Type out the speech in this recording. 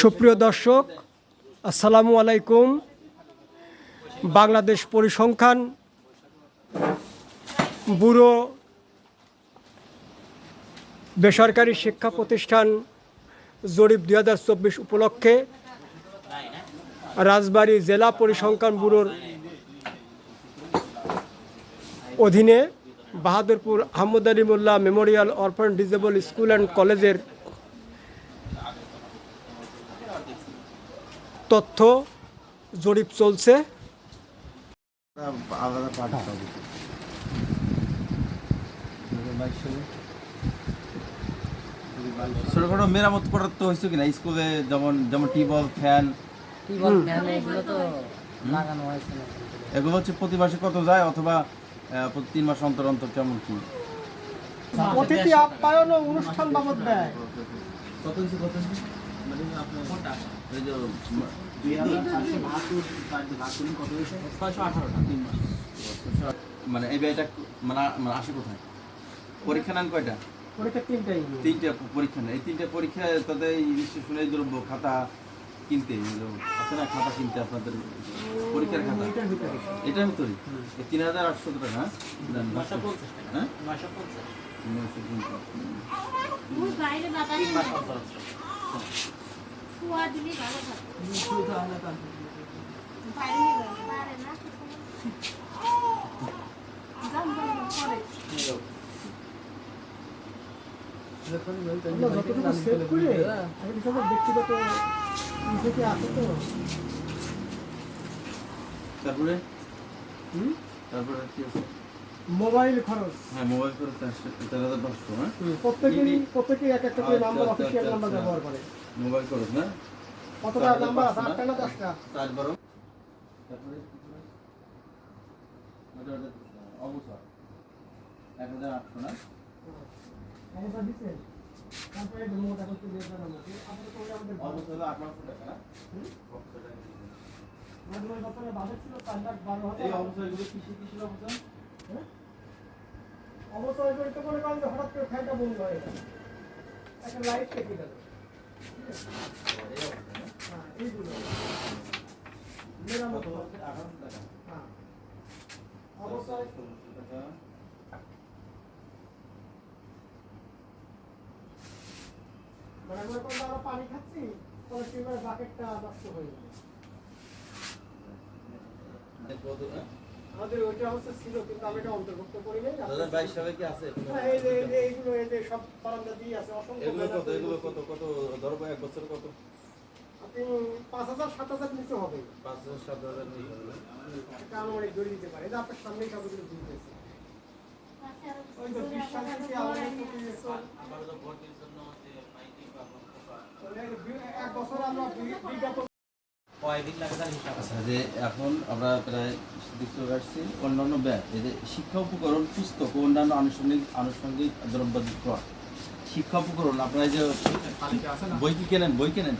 সুপ্রিয় দর্শক আসসালামু আলাইকুম। বাংলাদেশ পরিসংখ্যান ব্যুরো বেসরকারি শিক্ষা প্রতিষ্ঠান জরিপ দুই হাজার চব্বিশ উপলক্ষে রাজবাড়ী জেলা পরিসংখ্যান ব্যুরোর অধীনে Bahadurpur Ahmad Ali Molla memorial orphan disabled school and কলেজের তথ্য জরিপ চলছে। ছোটখাটো মেরামত করার তো হয়েছে কিনা? স্কুলে যেমন যেমন টিউবওয়েল ফ্যান। এগুলো হচ্ছে প্রতি মাসে কত যায়? অথবা প্রতি তিন মাস অন্তর অন্তর কেমন কি? অতিথি আপ্যায়ন অনুষ্ঠান বাবদ ব্যয়। কত কত মানে এই ব্যয়টা মানে মানে আসে কোথায়? পরীক্ষা নেন কয়টা? তিনটাই তিনটা পরীক্ষা নেই এই তিনটা পরীক্ষা তাদের শুনে দ্রব্য খাতা কিনতে আছে না খাতা কিনতে আপনাদের? পরীক্ষার খাতা? এটার ভিতরে? এই তিন হাজার আটশো টাকা হ্যাঁ? তারপরে হুম? তারপরে কি আছে মোবাইল খরচ। হ্যাঁ মোবাইল করে চার হাজার পাঁচশো হ্যাঁ? প্রত্যেকেরই প্রত্যেকেই এক একটা করে নাম্বার অফিসিয়াল নাম্বার। ব্যবহার করে। মোবাইল খরচ না? কতটা নাম্বার আছে? আটটা না দশটা? চার বারো। তারপরে অবসর। এক হাজার আটশো না? অবস্থা দিচ্ছে? তারপরে এখন তো দিয়ে তো আমাদের অবসর হলো আট টাকা না? বাজেট ছিল চার লাখ বারো হাজার। অবসর এগুলো কিসে কিসের অবসর অবশ্যই জড়িত মনে করেন হঠাৎ করে ফ্যানটা বন্ধ হয়ে গেল। একটা লাইট কেটে গেল। হ্যাঁ হ্যাঁ। মানে পানি খাচ্ছি পরে টিউবের বাকেটটা নষ্ট হয়ে যাবে হ্যাঁ? আমাদের ওইটা অবস্থা ছিল কিন্তু আমি এটা অন্তর্ভুক্ত করি নাই। দু হাজার বাইশ সালে কি আছে? হ্যাঁ, এই যে এইগুলো এই যে সব বারান্দা দিয়ে আছে অসংখ্য এগুলো কত এগুলো কত কত ধরো এক বছর কত? আপনি পাঁচ হাজার সাত হাজার নিচে হবে। পাঁচ হাজার সাত হাজার নিয়ে যাবে। এটা আনুমানিক দিতে পারে। এটা আপনার সামনেই সবগুলো দিয়ে দিয়েছে ওই যে বিশ সাল থেকে আমাদের প্রতি বছর এক বছর আমরা বি- বিজ্ঞাপন আচ্ছা যে এখন আমরা প্রায় দেখতে পাচ্ছি অন্যান্য এই যে শিক্ষা উপকরণ পুস্তক ও অন্যান্য আনুষঙ্গিক আনুষঙ্গিক দ্রব্যাদি ক্রয়। শিক্ষা উপকরণ আপনারা যে বই কি কেনেন? বই কেনেন?